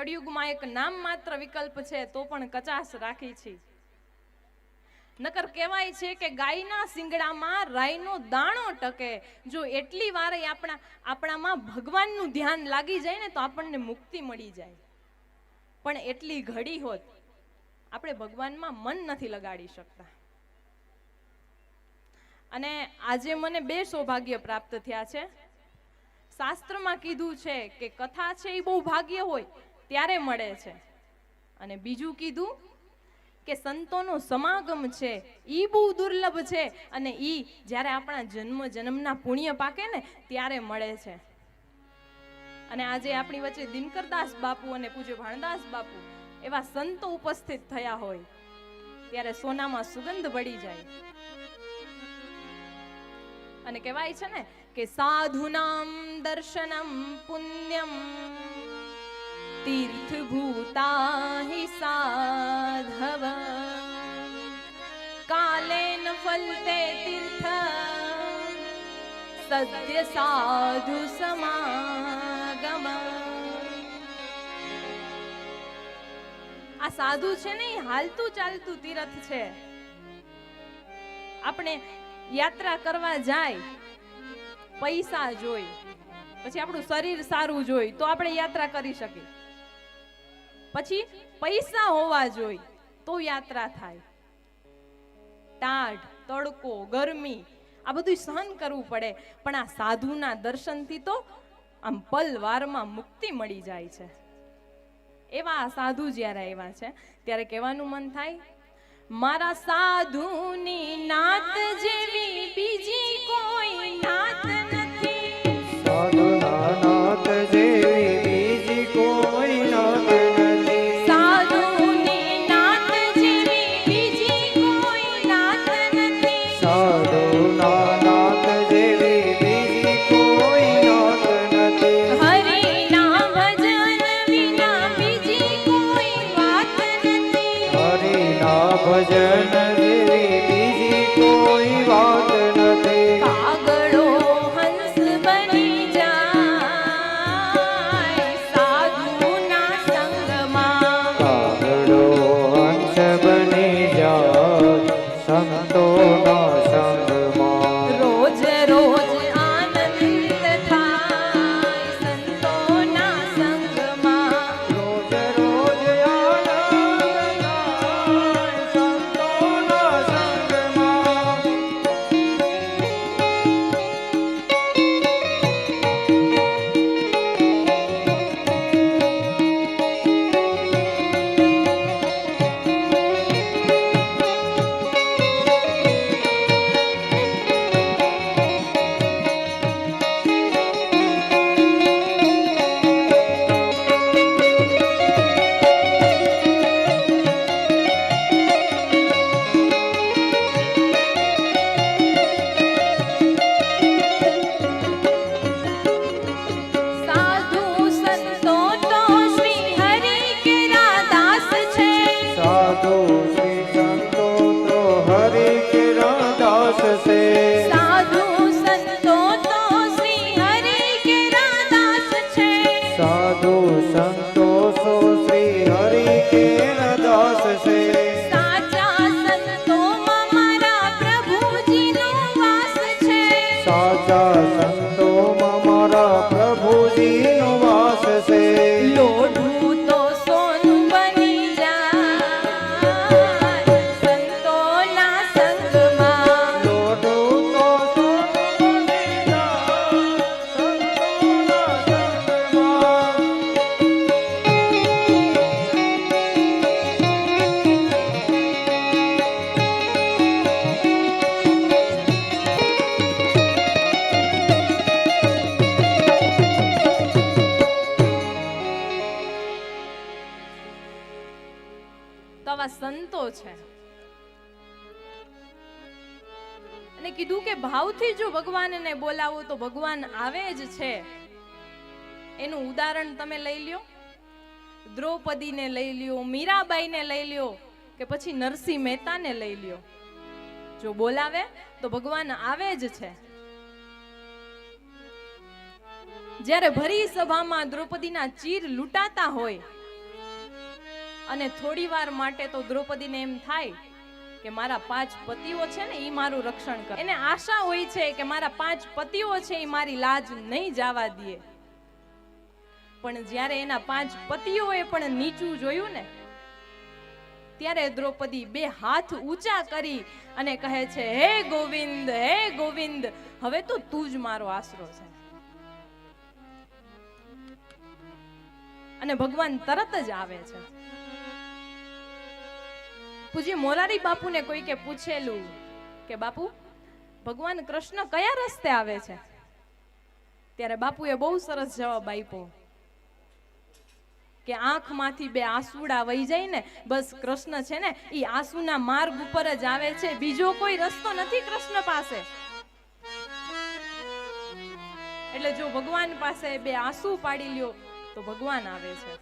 કળિયુગમાં એક નામ માત્ર વિકલ્પ છે, તો પણ કચાશ રાખી છે. નકર કહેવાય છે કે ગાયના શિંગડામાં રાઈનો દાણો ટકે. જો એટલી વાર આપણા, આપણામાં ભગવાનનું ધ્યાન લાગી જાય ને તો આપણને મુક્તિ મળી જાય. પણ એટલી ઘડી હોત, આપણે ભગવાનમાં મન નથી લગાડી શકતા. અને આજે મને બે સૌભાગ્ય પ્રાપ્ત થયા છે. શાસ્ત્રમાં કીધું છે કે કથા છે એ બહુ ભાગ્ય હોય ત્યારે મળે છે. અને બીજું કીધું કે સંતોનો સમાગમ છે, ઈ બહુ દુર્લભ છે અને ઈ જ્યારે આપણા જન્મ, જન્મના પુણ્ય પાકે ને ત્યારે મળે છે. અને આજે આપણી વચ્ચે દિનકરદાસ બાપુ અને પૂજ્ય ભાણદાસ બાપુ એવા સંતો ઉપસ્થિત થયા હોય, ત્યારે સોનામાં સુગંધ પડી જાય. અને કહેવાય છે ને કે સાધુનામ દર્શનમ પુણ્યમ તીર્થભૂતા હિ સાધવ કાલેન ફલતે તીર્થ સદ્ય સાધુ સમાગમ આ સાધુ છે ને હાલતું ચાલતું તીરથ છે. આપણે યાત્રા કરવા જાય, પૈસા જોઈ, પછી આપણું શરીર સારું જોઈ, તો આપણે યાત્રા કરી શકીએ. પછી પૈસા હોવા જોઈ તો યાત્રા થાય. ટાઢ, તડકો, ગરમી, આ બધું સહન કરવું પડે. પણ આ સાધુના દર્શનથી તો આમ પલવારમાં મુક્તિ મળી જાય છે. એવા સાધુ જ્યારે આવ્યા છે, ત્યારે કહેવાનું મન થાય, મારા સાધુની નાત જેવી બીજી ભજન સાચા સંતો મારા પ્રભુજીનો વાસ છે સાચા સંતોમાં મારા પ્રભુજીનો વાસ છે તો આવા સંતો છે. અને કીધું કે ભાવથી જો ભગવાનને બોલાવો તો ભગવાન આવે જ છે. એનું ઉદાહરણ તમે લઈ લ્યો. દ્રૌપદીને લઈ લ્યો, મીરાબાઈને લઈ લ્યો કે પછી નરસિંહ મહેતાને લઈ લ્યો. જો બોલાવે તો ભગવાન આવે જ છે. જ્યારે ભરી સભામાં દ્રૌપદીના ચીર લૂંટાતા હોય અને થોડી વાર માટે તો દ્રૌપદીને એમ થાય કે મારા પાંચ પતિઓ છે ને, એ મારું રક્ષણ કરે. એને આશા હોય છે કે મારા પાંચ પતિઓ છે, એ મારી લાજ નહીં જવા દે. પણ જ્યારે એના પાંચ પતિઓએ પણ નીચું જોયું ને, ત્યારે દ્રૌપદી બે હાથ ઊંચા કરી અને કહે છે, હે ગોવિંદ હે ગોવિંદ, હવે તો તું જ મારો આશરો છે. અને ભગવાન તરત જ આવે છે. પૂજી મોરારી બાપુને કોઈકે પૂછેલું કે બાપુ, ભગવાન કૃષ્ણ કયા રસ્તે આવે છે? ત્યારે બાપુએ બહુ સરસ જવાબ આપ્યો કે આંખમાંથી બે આંસુડા વહી જાય ને, બસ કૃષ્ણ છે ને એ આંસુના માર્ગ ઉપર જ આવે છે, બીજો કોઈ રસ્તો નથી કૃષ્ણ પાસે. એટલે જો ભગવાન પાસે બે આંસુ પાડી લ્યો, તો ભગવાન આવે છે.